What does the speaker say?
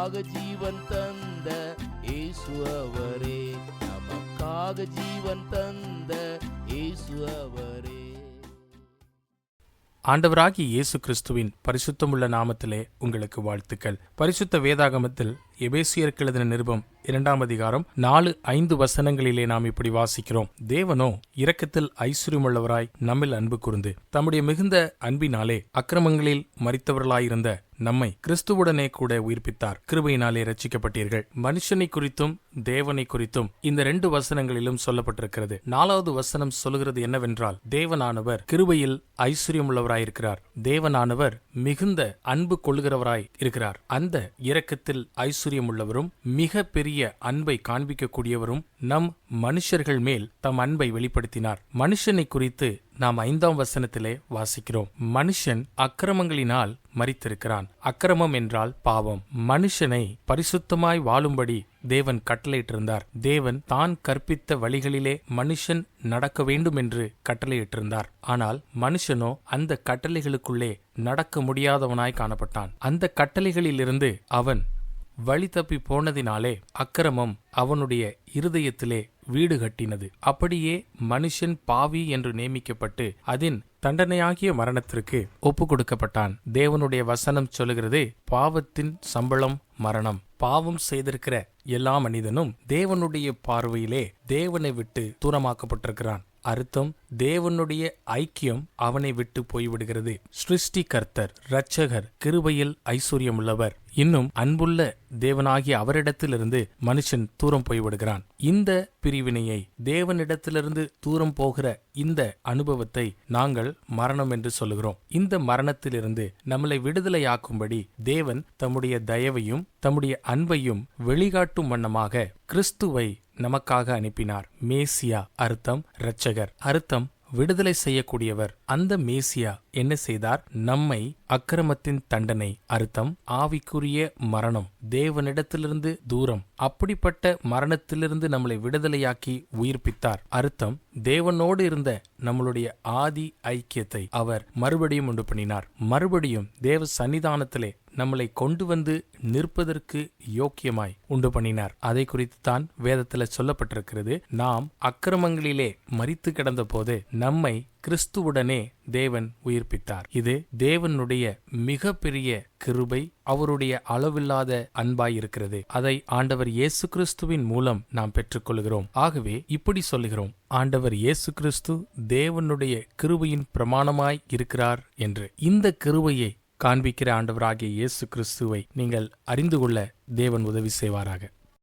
நமக்காக ஜீவன் தந்த இயேசு அவரே. நமக்காக ஜீவன் தந்த இயேசு அவரே. ஆண்டவராகி இயேசு கிறிஸ்துவின் பரிசுத்தமுள்ள நாமத்திலே உங்களுக்கு வாழ்த்துக்கள். பரிசுத்த வேதாகமத்தில் எபேசியருக்கு எழுதின நிருபம் இரண்டாம் அதிகாரம் நாலு ஐந்து வசனங்களிலே நாம் இப்படி வாசிக்கிறோம். தேவனோ இரக்கத்தில் ஐஸ்வர்யமுள்ளவராய் நம்மில் அன்பு கூர்ந்து. தம்முடைய மிகுந்த அன்பினாலே அக்கிரமங்களில் மறித்தவர்களாயிருந்த நம்மை கிறிஸ்துவுடனே கூட உயிர்ப்பித்தார். கிருபையினாலே ரச்சிக்கப்பட்டீர்கள் மனுஷனை குறித்தும் தேவனை குறித்தும் இந்த ரெண்டு வசனங்களிலும் சொல்லப்பட்டிருக்கிறது. நாலாவது வசனம் சொல்லுகிறது என்னவென்றால் தேவனானவர் கிருபையில் ஐஸ்வர்யமுள்ளவராயிருக்கிறார். தேவனானவர் மிகுந்த அன்பு கொள்ளுகிறவராய் இருக்கிறார். அந்த இரக்கத்தில் உள்ளவரும் மிக பெரிய அன்பை காண்பிக்கக்கூடியவரும் நம் மனுஷர்கள் மேல் தம் அன்பை வெளிப்படுத்தினார். மனுஷனை குறித்து நாம் ஐந்தாம் வசனத்திலே வாசிக்கிறோம். மனுஷன் அக்கிரமங்களினால் மறித்திருக்கிறான் அக்கிரமம் என்றால் பாவம். மனுஷனை பரிசுத்தமாய் வாழும்படி தேவன் கட்டளையிட்டிருந்தார். தேவன் தான் கற்பித்த வழிகளிலே மனுஷன் நடக்க வேண்டும் என்று கட்டளையிட்டிருந்தார். ஆனால் மனுஷனோ அந்த கட்டளைகளுக்குள்ளே நடக்க முடியாதவனாய் காணப்பட்டான். அந்த கட்டளைகளிலிருந்து அவன் வழி தப்பி போனதினாலே அக்கிரமம் அவனுடைய இருதயத்திலே வீடு கட்டினது. அப்படியே மனுஷன் பாவி என்று நியமிக்கப்பட்டு அதன் தண்டனையாகிய மரணத்திற்கு ஒப்பு கொடுக்கப்பட்டான் தேவனுடைய வசனம் சொல்லுகிறது பாவத்தின் சம்பளம் மரணம். பாவம் செய்திருக்கிற எல்லா மனிதனும் தேவனுடைய பார்வையிலே தேவனை விட்டு தூரமாக்கப்பட்டிருக்கிறான். அர்த்தம் தேவனுடைய ஐக்கியம் அவனை விட்டு போய்விடுகிறது. சிருஷ்டி கர்த்தர் இரட்சகர் கிருபையில் ஐஸ்வர்யமுள்ளவர். இன்னும் அன்புள்ள தேவனாகிய அவரிடத்திலிருந்து மனுஷன் தூரம் போய்விடுகிறான். இந்த பிரிவினையை தேவனிடத்திலிருந்து தூரம் போகிற இந்த அனுபவத்தை நாங்கள் மரணம் என்று சொல்லுகிறோம். இந்த மரணத்திலிருந்து நம்மளை விடுதலையாக்கும்படி தேவன் தம்முடைய தயவையும் தம்முடைய அன்பையும் வெளிகாட்டும் வண்ணமாக கிறிஸ்துவை நமக்காக அனுப்பினார். மேசியா அர்த்தம் இரட்சகர். அர்த்தம் விடுதலை செய்யக்கூடியவர். அந்த மேசியா என்ன செய்தார்? நம்மை அக்கிரமத்தின் தண்டனை. அர்த்தம் ஆவிக்குரிய மரணம். தேவனிடத்திலிருந்து தூரம். அப்படிப்பட்ட மரணத்திலிருந்து நம்மளை விடுதலையாக்கி உயிர்ப்பித்தார். அர்த்தம் தேவனோடு இருந்த நம்மளுடைய ஆதி ஐக்கியத்தை அவர் மறுபடியும் உண்டு பண்ணினார். மறுபடியும் தேவ சன்னிதானத்திலே நம்மளை கொண்டு வந்து நிற்பதற்கு யோக்கியமாய் உண்டு பண்ணினார். அதை குறித்து தான் வேதத்துல சொல்லப்பட்டிருக்கிறது. நாம் அக்கிரமங்களிலே மறித்து கிடந்த போது நம்மை கிறிஸ்துவுடனே தேவன் உயிர்ப்பித்தார். இது தேவனுடைய மிக பெரிய கிருபை அவருடைய அளவில்லாத அன்பாய் இருக்கிறது அதை ஆண்டவர் இயேசு கிறிஸ்துவின் மூலம் நாம் பெற்றுக்கொள்கிறோம். ஆகவே இப்படி சொல்லுகிறோம். ஆண்டவர் இயேசு கிறிஸ்து தேவனுடைய கிருபையின் பிரமாணமாய் இருக்கிறார் என்று. இந்த கிருபையை காண்பிக்கிற ஆண்டவராகிய இயேசு கிறிஸ்துவை நீங்கள் அறிந்து கொள்ள தேவன் உதவி செய்வாராக.